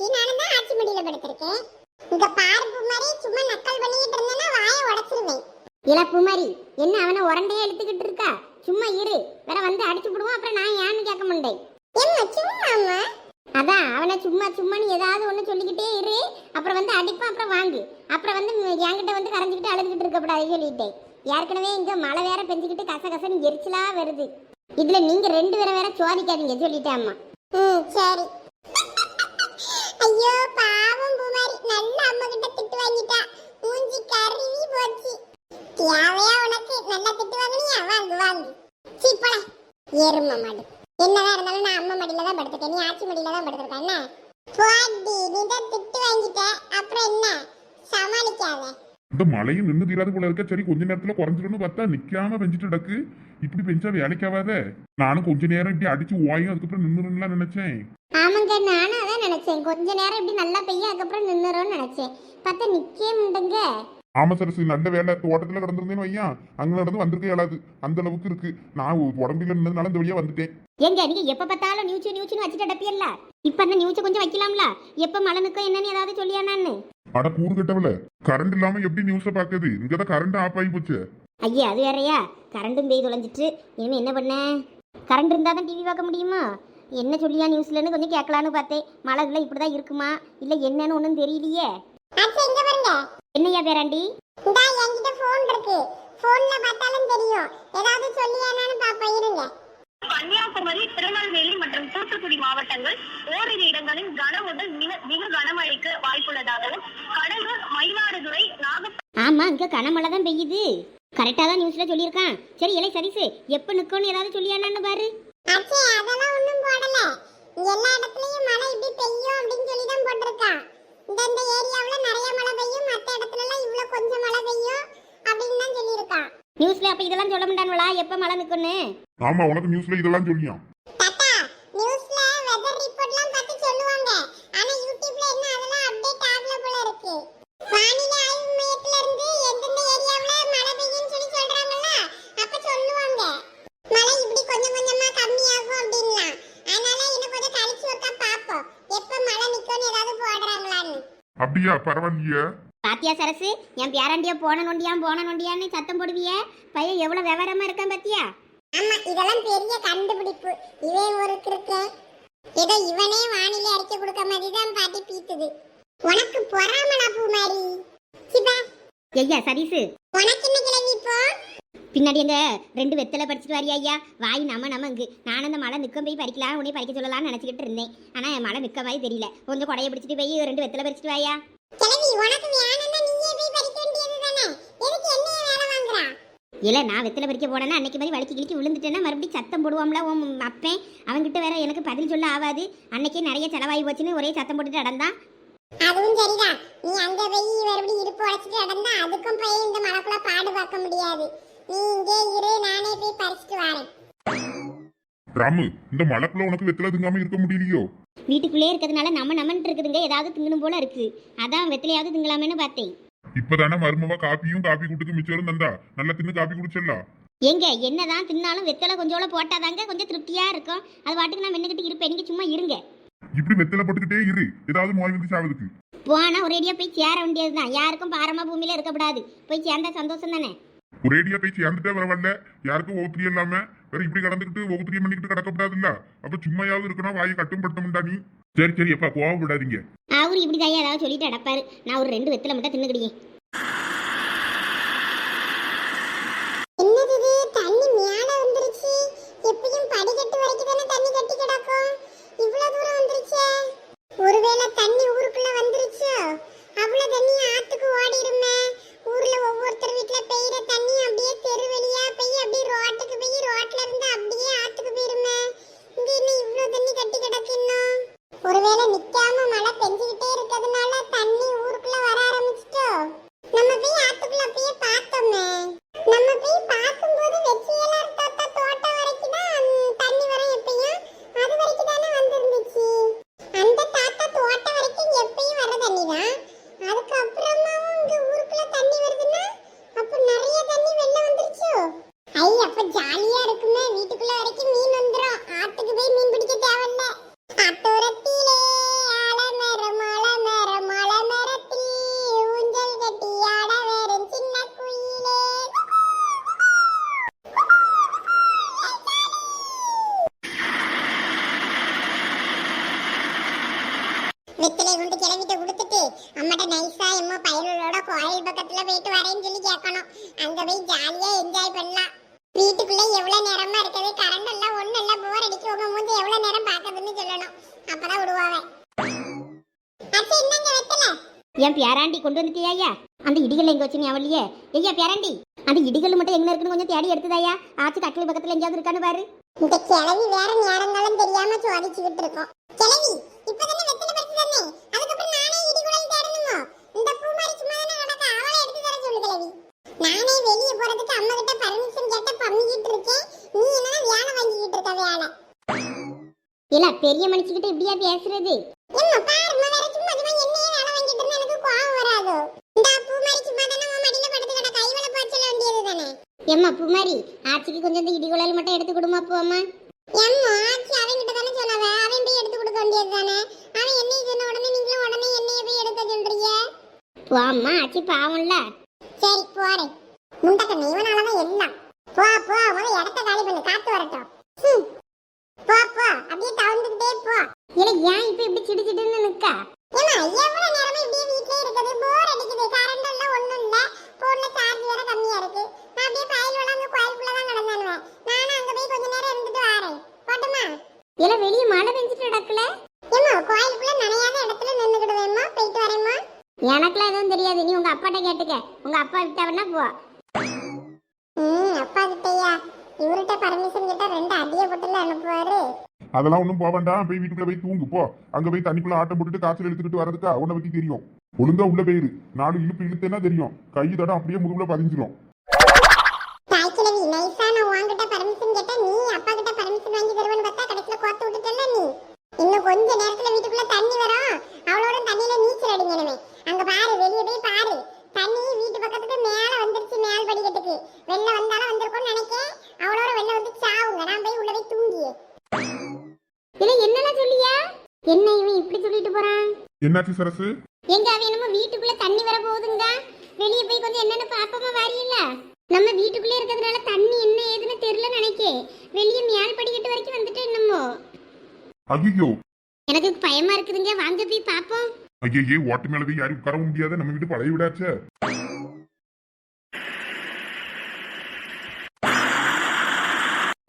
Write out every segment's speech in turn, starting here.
படுத்துச்சு நானும் தான் ஆட்சி மடியில படுத்திருக்கேன். இங்க பாரு பூமாரி சும்மா நக்கல் பண்ணிட்டு இருந்தேன்னா வாயை உடைச்சிருவேன். இல பூமாரி என்ன அவனை உரண்டையே எடுத்துக்கிட்டு இருக்கா? சும்மா இரு வேற வந்து அடிச்சு விடுவோம் அப்புறம் நான் ஏன்னு கேட்க மாட்டேன். ஏம்மா சும்மாம்மா அதான் அவனை சும்மா சும்மான்னு ஏதாவது ஒன்று சொல்லிக்கிட்டே இரு அப்புறம் வந்து அடிப்பான் அப்புறம் வாங்கு. அப்புறம் வந்து என்கிட்ட வந்து கரைஞ்சிக்கிட்டு அழுதுகிட்டு இருக்கக்கூடாது சொல்லிட்டேன். ஏற்கனவே இங்க மழை வேற பெஞ்சுக்கிட்டு கச கசன்னு எரிச்சலா வருது. இதுல நீங்க ரெண்டு பேரை வேற சோதிக்காதீங்க சொல்லிட்டேன் அம்மா. ம் சரி. ஐயோ பாவம் பூமாரி நல்ல அம்மா கிட்ட திட்டு வாங்கிட்டா மூஞ்சி கருவி போச்சு தேவையா உனக்கு நல்லா திட்டு வாங்கினியா வாங்கு வாங்கு சீ போல எரும மாடு என்னதான் இருந்தாலும் நான் அம்மா மடியில தான் படுத்துட்டேன் நீ ஆச்சி மடியில தான் படுத்துருக்க என்ன போடி நீ தான் திட்டு வாங்கிட்ட அப்புறம் என்ன சமாளிக்காத இந்த மழையும் நின்று தீராது போல இருக்க சரி கொஞ்ச நேரத்துல குறைஞ்சிடும்னு பார்த்தா நிக்காம பெஞ்சிட்டு கிடக்கு இப்படி பெஞ்சா வேலைக்காவாத நானும் கொஞ்ச நேரம் இப்படி அடிச்சு ஓயும் அதுக்கப்புறம் நின்றுலாம் நினைச்சேன். ஆமாங்க நானும் அதான் நினைச்சேன். கொஞ்ச நேரம் இப்படி நல்லா பெய்ய அதுக்கப்புறம் நின்னுறோம்னு நினைச்சேன். பார்த்தா நிக்கவே முண்டுங்க. ஆமா சரசு நல்ல வேலை. தோட்டத்துல கிடந்திருந்தேன்னு வையன் அங்க நடந்து வந்திருக்க இயலாது. அந்த அளவுக்கு இருக்கு. நான் உடம்பில நின்றதுனால இந்த வழியா வந்துட்டேன். எங்க நீங்க எப்ப பார்த்தாலும் நியூஸ் நியூஸ்னு வச்சுட்டு அடப்பியல்ல இப்ப அந்த நியூஸ் கொஞ்சம் வைக்கலாம்ல? எப்ப மழை நிற்கும் என்னன்னு ஏதாவது சொல்லியா நான் அட கூறு கட்டவல கரண்ட் இல்லாம எப்படி நியூஸ பாக்குது இங்கதான் கரண்ட் ஆஃப் ஆகி போச்சு. ஐயா அது வேறயா? கரண்டும் போய் தொலைஞ்சிட்டு. இனிமே என்ன பண்ண? கரண்ட் இருந்தால் தான் டிவி பார்க்க முடியுமா? என்ன சொல்லியா நியூஸ்லன்னு கொஞ்சம் கேட்கலான்னு பார்த்தேன். மழை இல்லை இப்படி தான் இருக்குமா? இல்லை என்னன்னு ஒன்றும் தெரியலையே. ஆச்சி இங்க பாருங்க. என்னய்யா பேராண்டி? என்கிட்ட போன் இருக்கு. போன்ல பார்த்தாலும் தெரியும். ஏதாவது சொல்லியானான்னு பாப்போம் இருங்க. கன்னியாகுமரி திருநெல்வேலி மற்றும் தூத்துக்குடி மாவட்டங்கள் ஓரிரு இடங்களில் கன முதல் மிக மிக கனமழைக்கு வாய்ப்புள்ளதாகவும் கடலூர் மயிலாடுதுறை நாகப்பட்டினம் ஆமாம் இங்கே கனமழை தான் பெய்யுது. கரெக்டாக தான் நியூஸில் சொல்லியிருக்கான். சரி இலை சரிசு எப்போ நிற்கும்னு ஏதாவது சொல்லியானான்னு பாரு. அச்சே அதெல்லாம் ஒண்ணும் போடல. எல்லா இடத்துலயும் மழை இப்படி பெய்யும் அப்படின்னு சொல்லி தான் போட்டிருக்கான் இந்த இந்த ஏரியாவுல நிறைய மழை பெய்யும் கொஞ்சம் மழை பெய்யும் அப்படின்னு தான் சொல்லியிருக்கான். நியூஸில் அப்போ இதெல்லாம் சொல்ல மாட்டானுவலா எப்போ மழை நிற்கும்னு ஆமா உனக்கு நியூஸ்ல இதெல்லாம் சொல்லியான் தாத்தா நியூஸ்ல வெதர் ரிப்போர்ட்லாம் பார்த்து சொல்லுவாங்க ஆனா யூடியூப்ல என்ன அதெல்லாம் அப்டேட் ஆகல போல இருக்கு வானிலை ஆய்வு மையத்துல இருந்து எந்தெந்த ஏரியாவுல மழை பெய்யும்னு சொல்லி சொல்றாங்கல்ல அப்ப சொல்லுவாங்க மழை இப்படி கொஞ்சம் கொஞ்சமா கம்மியாகும் அப்படின்லாம் அதனால இன்னும் கொஞ்சம் கழிச்சு ஒருக்கா பாப்போம் எப்ப மழை நிக்கும்னு ஏதாவது போடுறாங்களான்னு அப்படியா பரவாயில்லையே. பாத்தியா சரசு என் பேராண்டியா போன நொண்டியான் போன நொண்டியான்னு சத்தம் போடுவிய? பையன் எவ்வளோ விவரமா இருக்கான் பாத்தியா? ஆமா இதெல்லாம் பெரிய கண்டுபிடிப்பு. இவன் ஒரு கிறுக்கன் ஏதோ இவனே வானிலை அறிக்கை கொடுக்க மாதிரி தான் பாட்டி பீத்துது. உனக்கு பொறாமடா பூமாரி? சிபா ஐயா சரிசு உனக்கு என்ன கிளவி இப்போ? பின்னாடி எங்க ரெண்டு வெத்தலை படிச்சுட்டு வரியா ஐயா? வாய் நம்ம நமங்கு நான் அந்த மழை நிற்க போய் பறிக்கலாம் உடனே பறிக்க சொல்லலாம்னு நினச்சிக்கிட்டு இருந்தேன். ஆனால் மழை நிற்க மாதிரி தெரியல. கொஞ்சம் கொடையை பிடிச்சிட்டு போய் ரெண்டு வெத்தலை பறிச்சுட்டு வாயா? கிளவி உனக்கு வேணும்னா நீயே போய் பறிக்க வேண்டியது தானே எதுக்கு என்னைய வேலை வாங்குறா? இல்லை நான் வெத்தலை பறிக்க போனேன்னா அன்னைக்கு மாதிரி வலிக்கு கிழிக்கு விழுந்துட்டேன்னா மறுபடியும் சத்தம் போடுவோம்ல உன் அப்பேன். அவன்கிட்ட வேற எனக்கு பதில் சொல்ல ஆகாது. அன்னைக்கே நிறைய செலவாகி போச்சுன்னு ஒரே சத்தம் போட்டுட்டு நடந்தான் அதுவும் சரிதான் நீ அங்க போய் மறுபடியும் இடுப்பு உழைச்சிட்டு நடந்தா அதுக்கும் போய் இந்த மழைக்குள்ள பாடு பார்க்க முடியாது. நீ இங்கே இரு நானே போய் பறிச்சிட்டு வரேன். ராமு இந்த மழைக்குள்ள உனக்கு வெத்தலை திங்காம இருக்க முடியலையோ? வீட்டுக்குள்ளே இருக்கிறதுனால நம்ம நம்மன்ட்டு இருக்குதுங்க. ஏதாவது திங்கணும் போல இருக்கு. அதான் வெத்தலையாவது திங்கலாமேன்னு பார்த்தேன். இப்பதானே மருமவா காப்பியும் காப்பி கூட்டுக்கு மிச்சம் தந்தா. நல்லா தின்னு காப்பி குடிச்சிடலாம் எங்க என்னதான் தின்னாலும் வெத்தலை கொஞ்சோட போட்டாதாங்க கொஞ்சம் திருப்தியா இருக்கும். அது வாட்டுக்கு நான் மென்னுக்கிட்டு இருப்பேன். நீங்க சும்மா இருங்க. இப்படி வெத்தலை போட்டுக்கிட்டே இரு. ஏதாவது நோய் வந்து சாவதுக்கு போனா ஒரேடியா போய் சேர வேண்டியதுதான். யாருக்கும் பாரமா பூமியில இருக்கக்கூடாது போய் சேர்ந்தா சந்தோஷம் தானே? ஒரேடியா போய் சேர்ந்துட்டே வரவல்ல யாருக்கும் ஓத்திரியம் இல்லாம வேற இப்படி கடந்துக்கிட்டு ஓத்திரியம் பண்ணிக்கிட்டு கிடக்கப்படாதுல்ல? அப்ப சும்மையாவது இருக்கணும் வாயை கட்டும் படுத்தமுண்டா நீ. சரி சரி அப்பா கோவப்படாதீங்க. அவரு இப்படி தான் ஏதாவது சொல்லிட்டு அடப்பாரு. நான் ஒரு ரெண்டு வெத்தில மட்டும் தின்னுக்கிடியே அப்ப ஜாலியா இருக்குமே வீட்டுக்குள்ள வரைக்கும் மீன் வந்துரும். ஆத்துக்கு போய் மீன் பிடிக்க தேவையில்ல. அட்டோரத்திலே ஆலமரம் ஆலமரம் ஆலமரத்தில் ஊஞ்சல் கட்டி ஆட வரும் சின்ன குயிலே. வெத்திலை கொண்டு கிளம்பிட்டு கொடுத்துட்டு அம்மாட்ட நைஸா எம்மா பயலோட கோயில் பக்கத்துல போயிட்டு வரேன்னு சொல்லி கேட்கணும். அங்க போய் ஜாலியா என்ஜாய் பண்ணலாம். வீட்டுக்குள்ள எவ்வளவு நேரமா இருக்குது கரண்ட் எல்லாம் ஒண்ணு இல்ல போர் அடிச்சு உங்க மூஞ்சி எவ்வளவு நேரம் பாக்குதுன்னு சொல்லணும். அப்பதான் விடுவாங்க என் பேராண்டி கொண்டு வந்துட்டியா ஐயா? அந்த இடிகள் எங்க வச்சு அவளியே ஐயா பேராண்டி அந்த இடிகள் மட்டும் எங்க இருக்குன்னு கொஞ்சம் தேடி எடுத்துதாயா ஆச்சு கட்டில் பக்கத்துல எங்கேயாவது இருக்கான்னு பாரு. இந்த கிழவி வேற நேரங்களும் தெரியாம சோதிச்சுக்கிட்டு இருக்கோம். கிழவி இப்பதானே வெத்தலை பறிச்சு தந்தேன் அதுக்கப்புறம் நானே இடிகுழல் தேடணுமோ இந்த பூ மாதிரி சும்மா தானே கிடக்க அவளை எடுத்து தர சொல்லு கிழவி நானே வெளியே போறதுக்கு அம்மா கிட்ட பர்மிஷன் கேட்ட பம்மிக்கிட்டு இருக்கேன் நீ என்னன்னா வேலை வாங்கிக்கிட்டு இருக்க வேலை இல்ல பெரிய மனுஷிக்கிட்ட இப்படியா பேசுறது? மாதிரி ஏம்மா பூமாரி ஆச்சிக்கு கொஞ்சம் இந்த இடிகுழல் மட்டும் எடுத்து கொடுமா போம்மா. எம்மா ஆச்சி அவன்கிட்ட தானே சொன்னவ? அவன் போய் எடுத்து கொடுக்க வேண்டியது தானே? அவன் என்னைய சொன்ன உடனே நீங்களும் உடனே என்னைய போய் எடுக்க சொல்றீங்க? போம்மா ஆச்சி பாவம்ல. சரி போறேன். முண்டக்கண்ணு இவனாலதான் எல்லாம். போ போ முத இடத்த காலி பண்ணு காத்து வரட்டும். போ போ அப்படியே தவந்துக்கிட்டே போ. இல்ல ஏன் இப்ப இப்படி சிடு சிடுன்னு நிக்கா? ஏமா எவ்வளவு நேரமா இப்படியே வீட்லயே இருக்குது? போர் அடிக்குது. கரண்ட் எல்லாம் ஒண்ணும் இல்ல. போன்ல சார்ஜ் வேற கம்மியா இருக்கு. நான் அப்படியே பயல் வளர்ந்து கோயிலுக்குள்ள தான் கிடந்தானுவேன் நானும் அங்க போய் கொஞ்ச நேரம் இருந்துட்டு வரேன். போட்டுமா? இல்ல வெளிய மழை பெஞ்சிட்டு நடக்கல. ஏமா கோயிலுக்குள்ள நனையாத இடத்துல நின்னுக்கிடுவேம்மா. போயிட்டு வரேம்மா. எனக்குலாம் எதுவும் தெரியாது. நீ உங்க அப்பாட்ட கேட்டுக்க. உங்க அப்பா விட்டாவன்னா போ. இவர்கிட்ட பர்மிஷன் கிட்ட ரெண்டு அடிய போட்டுல அனுப்புவாரு. அதெல்லாம் ஒன்றும் போக வேண்டாம். போய் வீட்டுக்குள்ள போய் தூங்கு போ. அங்க போய் தண்ணிக்குள்ள ஆட்டம் போட்டுட்டு காய்ச்சல் எடுத்துக்கிட்டு வரதுக்கா உன்னை பத்தி தெரியும். ஒழுங்கா உள்ள போயிரு. நாலு இழுப்பு இழுத்தேன்னா தெரியும். கை தடம் அப்படியே முதுகுல பதிஞ்சிரும். தாய்க்கிழவி நைஸா நான் உன்கிட்ட பர்மிஷன் கேட்டா நீ அப்பா கிட்ட பர்மிஷன் வாங்கி தருவேன்னு பார்த்தா கடைசியில கோத்து விட்டுட்டல நீ? இன்னும் கொஞ்ச நேரத்துல வீட்டுக்குள்ள தண்ணி வரும் அவளோட தண்ணியில நீச்சல் அடிங்கணுமே அங்க பாரு வெளியே போய் பாரு தண்ணி வீட்டு பக்கத்துக்கு மேல வந்துருச்சு மேல் படிக்கட்டுக்கு வெளில வந்தாலும் வந்திருக்கும்னு நினைக்கேன் அவளோட வெளில வந்து சாவுங்க நான் போய் உள்ள போய் தூங்கியே இல்ல என்னலாம் சொல்லியா என்ன இவன் இப்படி சொல்லிட்டு போறான் என்னாச்சு சரசு? எங்க என்னமோ வீட்டுக்குள்ள தண்ணி வர போகுதுங்க. வெளியே போய் கொஞ்சம் என்னன்னு பாப்பமா வாரியல நம்ம வீட்டுக்குள்ளே இருக்கிறதுனால தண்ணி என்ன ஏதுன்னு தெரியல நினைக்கே. வெளியே மேல் படிக்கட்டு வரைக்கும் வந்துட்டு என்னமோ. ஐயோ எனக்கு பயமா இருக்குதுங்க. வாங்க போய் பாப்போம். ஐயே ஓட்டு மேல போய் யாரும் உட்காரவும் முடியாத நம்ம வீட்டு பழைய விடாச்சே.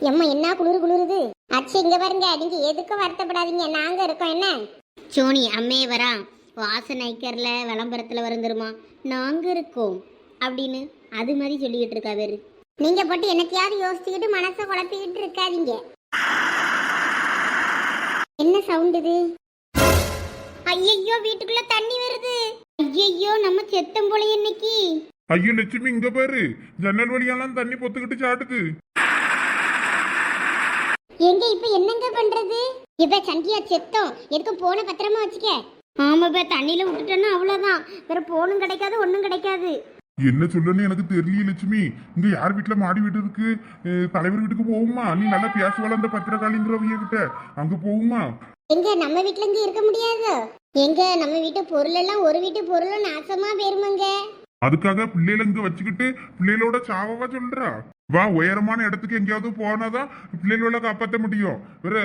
எம்மா என்ன குளிர் குளிருது? அச்சு இங்க பாருங்க. நீங்க எதுக்கும் வருத்தப்படாதீங்க. நாங்க இருக்கோம். என்ன? சோனி அம்மே வரா. வாசன் ஐக்கர்ல விளம்பரத்துல வருந்துருமா? நாங்க இருக்கோம். அப்படின்னு அது மாதிரி சொல்லிக்கிட்டு இருக்கா வேறு. நீங்க போட்டு என்னத்தையாவது யோசிச்சுக்கிட்டு மனசை குழப்பிக்கிட்டு இருக்காதீங்க. என்ன சவுண்ட் இது? ஐயையோ வீட்டுக்குள்ள தண்ணி வருது. ஐயையோ நம்ம செத்தம் போல இன்னைக்கு. ஐயோ லட்சுமி இங்க பாரு. ஜன்னல் வழியெல்லாம் தண்ணி பொத்துக்கிட்டு சாடுது எங்க இப்ப என்னங்க பண்றது? இப்ப சண்டியா செத்தோம். எதுக்கும் போன பத்திரமா வச்சுக்க? ஆமா இப்ப தண்ணியில விட்டுட்டோன்னா அவ்வளவுதான். வேற போனும் கிடைக்காது ஒண்ணும் கிடைக்காது. என்ன சொல்லணும்னு எனக்கு தெரியல லட்சுமி. இங்க யார் வீட்டுல மாடி வீடு இருக்கு? தலைவர் வீட்டுக்கு போகுமா? நீ நல்லா பேசுவாள் அந்த பத்திரகாளிங்கிறவங்க கிட்ட? அங்க போகுமா? எங்க நம்ம வீட்ல இங்க இருக்க முடியாது? எங்க நம்ம வீட்டு பொருள் எல்லாம் ஒரு வீட்டு பொருளும் நாசமா போயிருமாங்க? அதுக்காக பிள்ளைகளை இங்க வச்சுக்கிட்டு பிள்ளைகளோட சாவவா சொல்றா? வா உயரமான இடத்துக்கு எங்கேயாவது போனாதான் பிள்ளைகள காப்பாத்த முடியும். வேற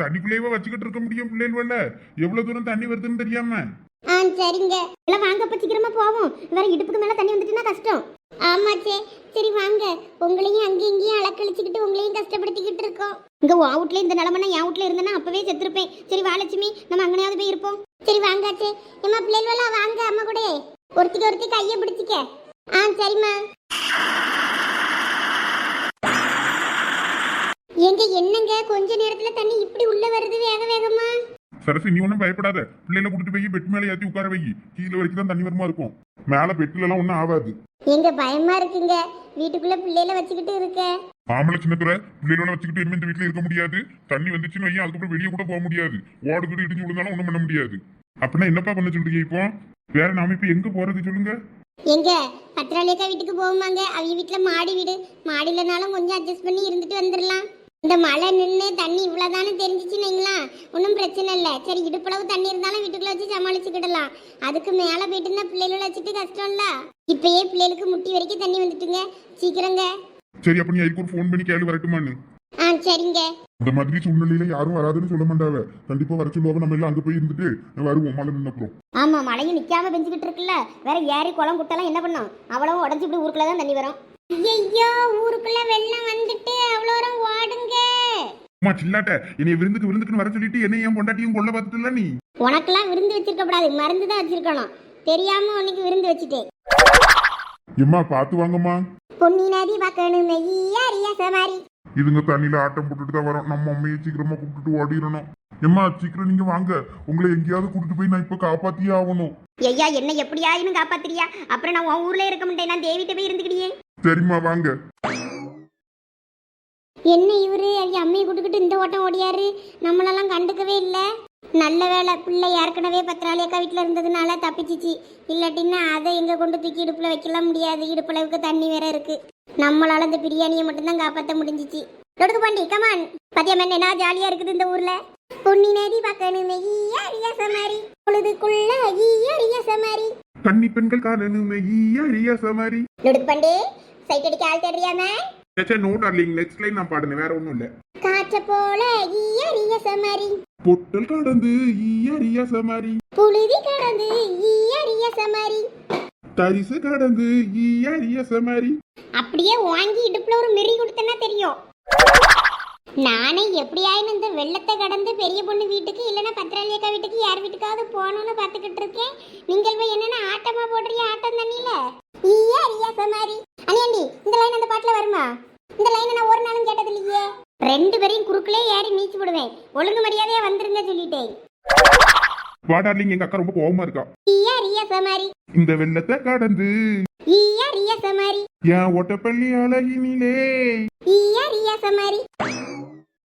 தண்ணிக்குள்ளேயே வச்சுக்கிட்டு இருக்க முடியும் பிள்ளைகள எவ்வளவு தூரம் தண்ணி வருதுன்னு தெரியாம? ஆ சரிங்க. எல்லாம் வாங்க அப்ப சீக்கிரமா போவோம். வேற இடுப்புக்கு மேல தண்ணி வந்துட்டுனா கஷ்டம். ஆமாச்சே சரி வாங்க. உங்களையும் அங்கேயும் இங்கேயும் அலக்கழிச்சுக்கிட்டு உங்களையும் கஷ்டப்படுத்திக்கிட்டு இருக்கோம். இங்க உன் வீட்ல இந்த நிலமனா என் வீட்ல இருந்தேன்னா அப்பவே செத்துருப்பேன். சரி வாலட்சுமி நம்ம அங்கனையாவது போய் இருப்போம். சரி வாங்காச்சே ஏமா பிள்ளைகளெல்லாம் வாங்க அம்மா கூட. ஒருத்திக்கு ஒருத்தி கையை பிடிச்சிக்க. ஆ சரிம்மா. எங்க என்னங்க? கொஞ்ச நேரத்துல தண்ணி இப்படி உள்ள வருது வேக வேகமா? சரசு நீ ஒன்றும் பயப்படாத. பிள்ளைகளை கூட்டிட்டு போய் பெட் மேலே ஏற்றி உட்கார வை. கீழே வரைக்கும் தான் தண்ணி வருமா இருக்கும். மேலே பெட்ல எல்லாம் ஒன்றும் ஆகாது எங்க பயமா இருக்குங்க? வீட்டுக்குள்ள பிள்ளைல வச்சுக்கிட்டு இருக்க. ஆம்பளை சின்னத்துல பிள்ளைகளோட வச்சுக்கிட்டு இனிமே இந்த வீட்டுல இருக்க முடியாது. தண்ணி வந்துச்சுன்னு வையன் அதுக்கப்புறம் வெளியே கூட போக முடியாது. ஓடு கூட இடிஞ்சு விழுந்தாலும் ஒன்றும் பண்ண முடியாது. அப்படின்னா என்னப்பா பண்ண சொல்றீங்க இப்போ? வேற நாம இப்போ எங்க போறது சொல்லுங்க. எங்க? பத்திராளியக்கா வீட்டுக்கு போகுமாங்க? அவங்க வீட்டுல மாடி வீடு. மாடியிலனாலும் கொஞ்சம் அட்ஜஸ்ட் பண்ணி இருந்துட்டு வந்துடலாம் இந்த மழை நின்று தண்ணி இவ்வளவுதானே தெரிஞ்சிச்சுன்னு வைங்களேன் ஒன்றும் பிரச்சனை இல்லை. சரி இடுப்பளவு தண்ணி இருந்தாலும் வீட்டுக்குள்ள வச்சு சமாளிச்சுக்கிடலாம். அதுக்கு மேலே போயிட்டு இருந்தா பிள்ளைகளை வச்சுட்டு கஷ்டம்ல இப்பயே பிள்ளைகளுக்கு முட்டி வரைக்கும் தண்ணி வந்துட்டுங்க. சீக்கிரங்க. சரி அப்ப நீ அதுக்கு ஒரு ஃபோன் பண்ணி கேள்வி வரட்டுமான்னு. ஆ சரிங்க. இந்த மாதிரி சூழ்நிலையில யாரும் வராதுன்னு சொல்ல மாட்டாவ. கண்டிப்பா வர சொல்லுவாங்க நம்ம எல்லாம் அங்க போய் இருந்துட்டு வருவோம் மழை நின்னப்புறம் ஆமா மழையும் நிக்காம பெஞ்சுக்கிட்டு இருக்குல்ல. வேற ஏரி குளம் குட்டெல்லாம் என்ன பண்ணும்? அவ்வளவு உடஞ்சி இப்படி ஊருக்குள்ள தான் தண்ணி வரும். ஐயோ ஊருக்குள்ள வெள்ளம் வந்துட்டு அவ்வளோ தூரம் ஓடுங்க. அம்மா சில்லாட்ட என்னைய விருந்துக்கு விருந்துக்குன்னு வர சொல்லிட்டு என்னை என் பொண்டாட்டியும் கொல்ல பார்த்துட்டுல நீ? உனக்கெல்லாம் விருந்து வச்சிருக்க கூடாது மருந்து தான் வச்சிருக்கணும். தெரியாம உனக்கு விருந்து வச்சுட்டேன். எம்மா பார்த்து வாங்கம்மா. பொன்னி நதி பார்க்கணும் ஐயா ரியாச மாதிரி. இதுங்க தண்ணியில ஆட்டம் போட்டுட்டு தான் வரோம். நம்ம அம்மையை சீக்கிரமா கூப்பிட்டுட்டு ஓடிடணும். எம்மா சீக்கிரம் நீங்க வாங்க. உங்களை எங்கேயாவது கூட்டிட்டு போய் நான் இப்ப காப்பாத்தியே ஆகணும். ஐயா என்ன எப்படியாயினும் காப்பாத்துறியா? அப்புறம் நான் உன் ஊர்ல இருக்க மாட்டேன். நான் தேவிட்ட போய் இருந்துக்கிடியே. சரிம்மா வாங்க. என்ன இவரு? ஐயா அம்மையை கூட்டுக்கிட்டு இந்த ஓட்டம் ஓடியாரு. நம்மளெல்லாம் கண்டுக்கவே இல்லை. நல்ல வேலை பிள்ளை ஏற்கனவே பத்திராளி அக்கா வீட்டில் இருந்ததுனால தப்பிச்சிச்சு. இல்லாட்டின்னா அதை எங்கே கொண்டு தூக்கி இடுப்பில் வைக்கலாம் முடியாது. இடுப்பளவுக்கு தண்ணி வேற இருக்கு. நம்மளால இந்த பிரியாணியை மட்டும்தான் காப்பாற்ற முடிஞ்சிச்சு. தொடுக்கு பாண்டி கமான் பத்தியம் என்ன ஜாலியா இருக்குது இந்த ஊர்ல? பொன்னி நதி பார்க்கணும் ஐயா ரியாச மாதிரி பொழுதுக்குள்ள ஐயா ரியாச மாதிரி கன்னி பெண்கள் காணணுமே ஈயா ரியா சமாரி நொடுக்கு பாண்டே சைட் அடிக்க ஆள் தேடுறியாம? சேச்சா நோ டார்லிங் நெக்ஸ்ட் லைன் நான் பாடுனேன் வேற ஒண்ணும் இல்ல. காற்ற போல ஐயா ரியாச மாதிரி பொட்டல் கடந்து ஈயா ரியா சமாரி புழுதி கடந்து ஐயா ரியாச மாதிரி தரிசு கடந்து ஈயா ரியா சமாரி அப்படியே வாங்கி இடுப்புல ஒரு மெரி கொடுத்தனா தெரியும். நானே எப்படியாயினும் இந்த வெள்ளத்தை கடந்து பெரிய பொண்ணு வீட்டுக்கு இல்லைன்னா பத்திராளி அக்கா வீட்டுக்கு யார் வீட்டுக்காவது போகணும்னு பார்த்துக்கிட்டு இருக்கேன். நீங்கள் போய் என்னென்ன ஆட்டமா போடுறிய ஆட்டம் தண்ணியில? ஈயா ரியா சமாரி அனியாண்டி இந்த லைன் அந்த பாட்டுல வருமா? இந்த லைனை நான் ஒரு நாளும் கேட்டது இல்லையே ரெண்டு பேரையும் குறுக்கிலே ஏறி நீச்சு விடுவேன். ஒழுங்கு மரியாதையா வந்துருங்க சொல்லிட்டேன். வா டார்லிங் எங்க அக்கா ரொம்ப கோவமா இருக்கா. ஈயா ரியா சமாரி இந்த வெள்ளத்தை கடந்து ஈயா ரியா சமாரி என் ஒட்டப்பள்ளி அழகினிலே. ஈயா ரியா சமாரி